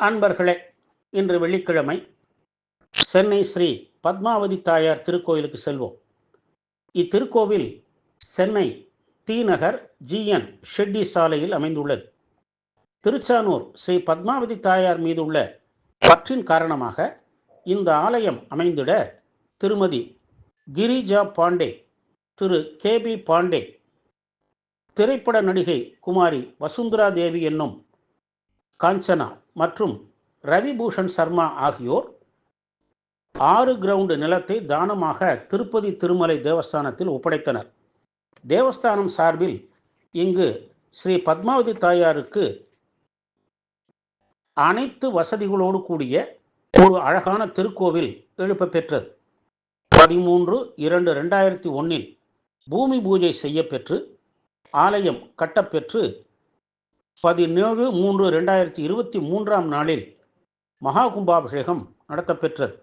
அன்பர்களே இன்று வெள்ளிக்கிழமை சென்னை ஸ்ரீ பத்மாவதி தாயார் திருக்கோயிலுக்கு செல்வோம். இத்திருக்கோவில் சென்னை டி நகர் ஜிஎன் ஷெட்டி சாலையில் அமைந்துள்ளது. திருச்சானூர் ஸ்ரீ பத்மாவதி தாயார் மீது உள்ள பற்றின் காரணமாக இந்த ஆலயம் அமைந்திட திருமதி கிரிஜா பாண்டே திரு கே பி பாண்டே திரைப்பட நடிகை குமாரி வசுந்தரா தேவி என்னும் காஞ்சனா மற்றும் ரவிபூஷன் சர்மா ஆகியோர் ஆறு கிரவுண்டு நிலத்தை தானமாக திருப்பதி திருமலை தேவஸ்தானத்தில் ஒப்படைத்தனர். தேவஸ்தானம் சார்பில் இங்கு ஸ்ரீ பத்மாவதி தாயாருக்கு அனைத்து வசதிகளோடு கூடிய ஒரு அழகான திருக்கோவில் எழுப்ப பெற்றது. பதிமூன்று இரண்டு ரெண்டாயிரத்தி ஒன்றில் பூமி பூஜை செய்யப்பெற்று ஆலயம் கட்டப்பெற்று பதினேழு மூன்று ரெண்டாயிரத்தி இருபத்தி மூன்றாம் நாளில் மகா கும்பாபிஷேகம் நடத்தப்பெற்றது.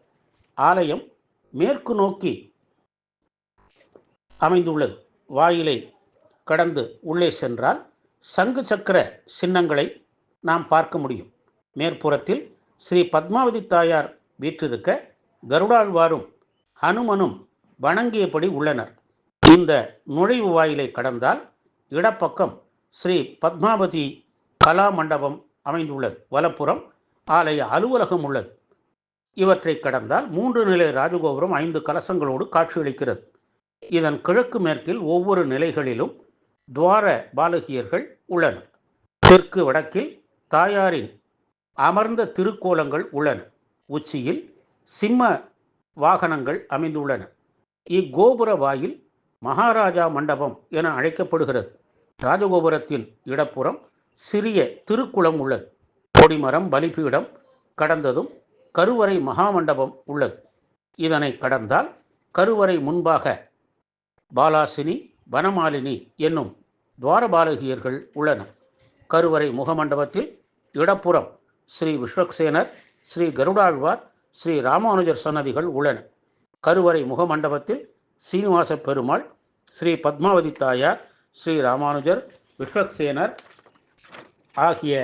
ஆலயம் மேற்கு நோக்கி அமைந்துள்ளது. வாயிலை கடந்து உள்ளே சென்றால் சங்கு சக்கர சின்னங்களை நாம் பார்க்க முடியும். மேற்புறத்தில் ஸ்ரீ பத்மாவதி தாயார் வீற்றிருக்க கருடாழ்வாரும் ஹனுமனும் வணங்கியபடி உள்ளனர். இந்த நுழைவு வாயிலை கடந்தால் இடப்பக்கம் ஸ்ரீ பத்மாவதி கலா மண்டபம் அமைந்துள்ளது. வலப்புறம் ஆலய அலுவலகம் உள்ளது. இவற்றை கடந்தால் மூன்று நிலை ராஜகோபுரம் ஐந்து கலசங்களோடு காட்சியளிக்கிறது. இதன் கிழக்கு மேற்கில் ஒவ்வொரு நிலைகளிலும் துவார பாலகியர்கள் உள்ளன தெற்கு வடக்கில் தாயாரின் அமர்ந்த திருக்கோலங்கள் உள்ளன. உச்சியில் சிம்ம வாகனங்கள் அமைந்துள்ளன. இக்கோபுர வாயில் மகாராஜா மண்டபம் என அழைக்கப்படுகிறது. ராஜகோபுரத்தின் இடப்புறம் சிறிய திருக்குளம் உள்ளது. கொடிமரம் பலிபீடம் கடந்ததும் கருவறை மகாமண்டபம் உள்ளது. இதனை கடந்தால் கருவறை முன்பாக பாலாசினி வனமாலினி என்னும் துவாரபாலகியர்கள் உள்ளனர். கருவறை முகமண்டபத்தில் இடப்புறம் ஸ்ரீ விஸ்வக்சேனர் ஸ்ரீ கருடாழ்வார் ஸ்ரீ ராமானுஜர் சன்னதிகள் உள்ளன. கருவறை முகமண்டபத்தில் சீனிவாச பெருமாள் ஸ்ரீ பத்மாவதி தாயார் ஸ்ரீ ராமானுஜர் விஸ்வக்சேனர் ஆகிய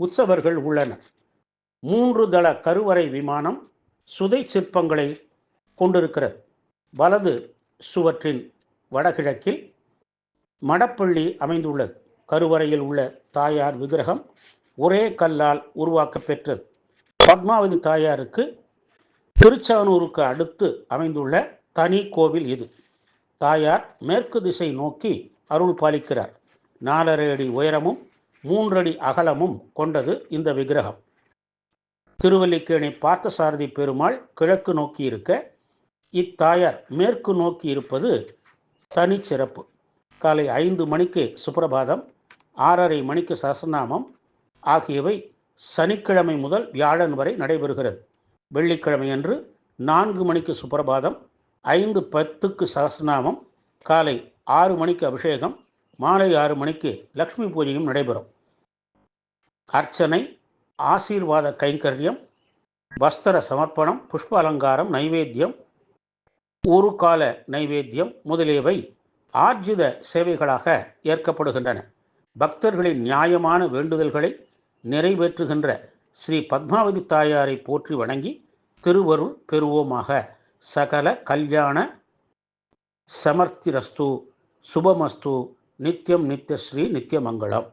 உற்சவர்கள் உள்ளன. மூன்று தள கருவறை விமானம் சுதை சிற்பங்களை கொண்டிருக்கிறது. வலது சுவற்றின் வடகிழக்கில் மடப்பள்ளி அமைந்துள்ளது. கருவறையில் உள்ள தாயார் விக்கிரகம் ஒரே கல்லால் உருவாக்க பெற்றது பத்மாவதி தாயாருக்கு திருச்சானூருக்கு அடுத்து அமைந்துள்ள தனி கோவில் இது. தாயார் மேற்கு திசை நோக்கி அருள் பாலிக்கிறார். நாலரை அடி உயரமும் மூன்றடி அகலமும் கொண்டது இந்த விக்கிரகம். திருவல்லிக்கேணி பார்த்தசாரதி பெருமாள் கிழக்கு நோக்கி இருக்க இத்தாயார் மேற்கு நோக்கி இருப்பது தனிச்சிறப்பு. காலை ஐந்து மணிக்கு சுப்பிரபாதம் ஆறரை மணிக்கு சசநாமம் ஆகியவை சனிக்கிழமை முதல் வியாழன் வரை நடைபெறுகிறது. வெள்ளிக்கிழமையன்று நான்கு மணிக்கு சுப்பிரபாதம் ஐந்து பத்துக்கு சகசநாமம் காலை ஆறு மணிக்கு அபிஷேகம் மாலை ஆறு மணிக்கு லக்ஷ்மி பூஜையும் நடைபெறும். அர்ச்சனை ஆசீர்வாத கைங்கரியம் வஸ்திர சமர்ப்பணம் புஷ்ப அலங்காரம் நைவேத்தியம் ஒரு கால நைவேத்தியம் முதலியவை ஆர்ஜித சேவைகளாக ஏற்கப்படுகின்றன. பக்தர்களின் நியாயமான வேண்டுதல்களை நிறைவேற்றுகின்ற ஸ்ரீ பத்மாவதி தாயாரை போற்றி வணங்கி திருவருள் பெறுவோமாக. சகல கல்யாண சமர்த்திரஸ்து சுபமஸ்து நித்தியம் நித்யஸ்ரீ நித்தியமங்கலம்